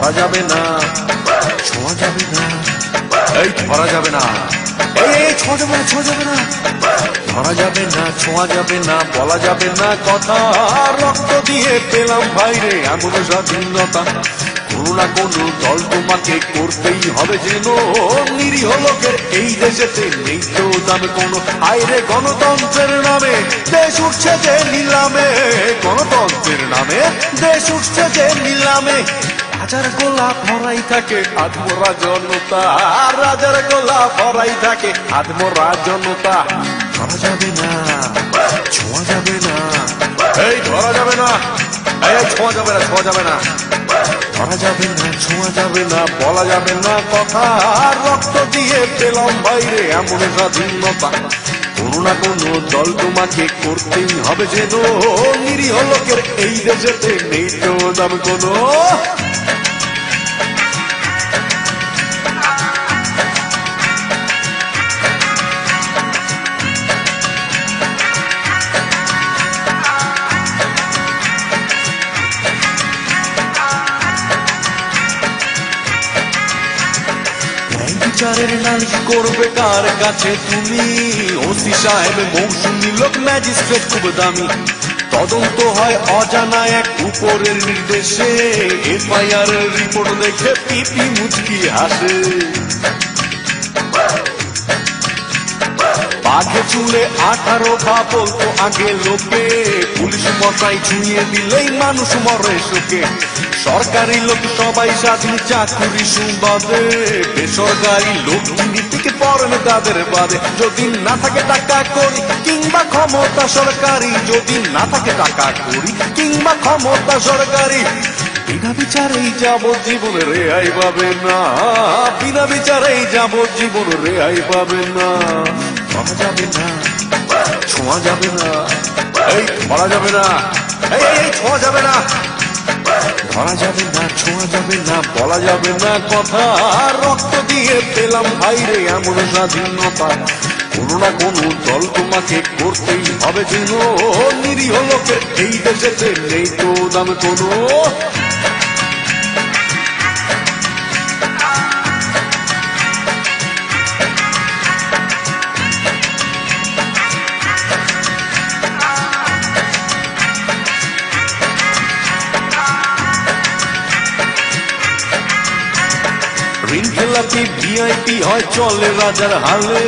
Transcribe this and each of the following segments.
যাবে না। ছোঁয়া যাবে না। এই ধরা যাবে না। এই, ছোঁয়া যাবে না ছোঁয়া যাবে না। ধরা যাবে না ছোঁয়া যাবে না বলা যাবে না কথা। রক্ত দিয়ে পেলাম বাইরে এমন স্বাধীনতা। কোনো না কোনো দল তোমাকে করতেই হবে যেন। নিরীহ লোকের এই দেশেতে নেই তো দামে কোনো। আইরে গণতন্ত্রের নামে দেশ উঠছে যে নিলামে। গণতন্ত্রের নামে দেশ উঠছে যে নিলামে। রাজার গোলা ভরাই থাকে আত্মরা জনতা, রাজার গোলা ভরাই থাকে আত্মরা জনতা। ধরা যাবে না, ছোঁয়া যাবে না। এই, ধরা যাবে না। এই ছোঁয়া যাবে না, ছোঁয়া যাবে না। ধরা যাবে না, ছোঁয়া যাবে না, বলা যাবে না কথা। রক্ত দিয়ে পেলাম বাইরে এমন স্বাধীনতা। কোনো না কোনো দল, তোমাকে করতেই হবে যেন। নিরীহ লোকের এই দেশেতে নেই তো দাম কোনো। বিচারের নাই করবে কার কাছে তুমি? ওসি সাহেব, মৌসুমি লোক, ম্যাজিস্ট্রেট খুব দামি। তদন্ত হয় অজানা এক উপরের নির্দেশে। এফআইআর রিপোর্ট দেখে পিপি মুচকি হাসে। বাঘে চুলে আঠারো ভা বলতো আগে লোকে। পুলিশ মশাই ছুঁয়ে দিলেই মানুষ মরে শোকে সরকারি লোক সবাই স্বাধীন, চাকুরি সুবাদে। বেসরকারি লোক নীতিকে পড়েন তাদের বাদে। যদি না থাকে টাকা করি, কিংবা ক্ষমতা সরকারি। যদি না থাকে টাকা করি, কিংবা ক্ষমতা সরকারি। বিনা বিচারেই যাব জীবন রেহাই পাবে না। বিনা বিচারেই যাব জীবন রেহাই পাবে না। ধরা যাবে না। ছোঁয়া যাবে না। এই ধরা যাবে না। এই এই, ছোঁয়া যাবে না। ধরা যাবে না ছোঁয়া যাবে না বলা যাবে না কথা। রক্ত দিয়ে পেলাম ভাইরে এমন স্বাধীনতা। কোনো না কোনো দল তোমাকে করতেই হবে যেন। নিরীহ লোকের এই দেশেতে নেই তো দাম কোনো। ঋণ খেলাপি ভিআইপি হয়, চলে রাজার হালে।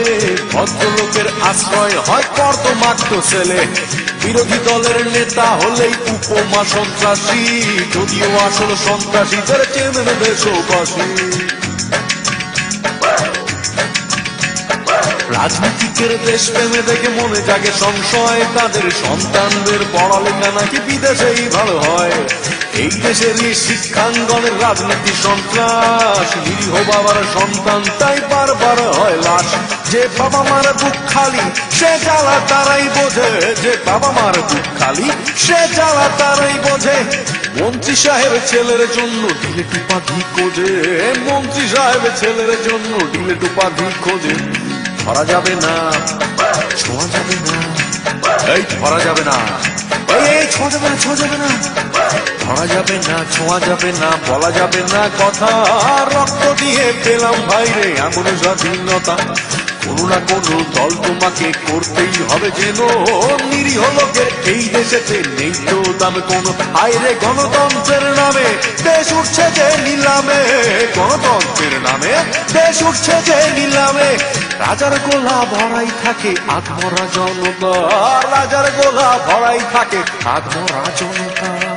ভদ্রলোকের আশ্রয় হয় কর্দমাক্ত ছেলে। বিরোধী দলের নেতা হলেই উপমা সন্ত্রাসী। যদিও আসল চেনেন দেশবাসী রাজনীতিকের দেশ প্রেমে দেখে মনে জাগে সংশয়। তাদের সন্তানদের পড়ালেখা নাকি বিদেশেই ভালো হয়। এই দেশেরই শিক্ষাঙ্গনের রাজনীতি সন্ত্রাস, নিরীহ বাবার সন্তান তাই বারবার হয় লাশ। যে বাবা মার বুক খালি, সে জ্বালা তারাই বোঝে। যে বাবা মার বুক খালি, সে জ্বালা তারাই বোঝে। মন্ত্রী সাহেব ছেলের জন্য ঢিলে টুপাধি খোঁজে। মন্ত্রী সাহেব ছেলের জন্য ঢিলে টুপাধি খোঁজে। ধরা যাবে না। ছোঁয়া যাবে না। এই, ধরা যাবে না। এই ছোঁয়া যাবে না, ছোঁয়া যাবে না। ধরা যাবে না, ছোঁয়া যাবে না, বলা যাবে না কথা। রক্ত দিয়ে পেলাম ভাইরে এমন স্বাধীনতা। কোনো না কোনো দল তোমাকে করতেই হবে যেন। নিরীহ লোকের এই দেশেতে নেই তো দাম কোনো। আইরে গণতন্ত্রের নামে, দেশ উঠছে যে নিলামে। গণতন্ত্রের নামে, দেশ উঠছে যে নিলামে। রাজার গোলা ভরাই থাকে আধমরা জনতা। রাজার গোলা ভরাই থাকে আধমরা জনতা।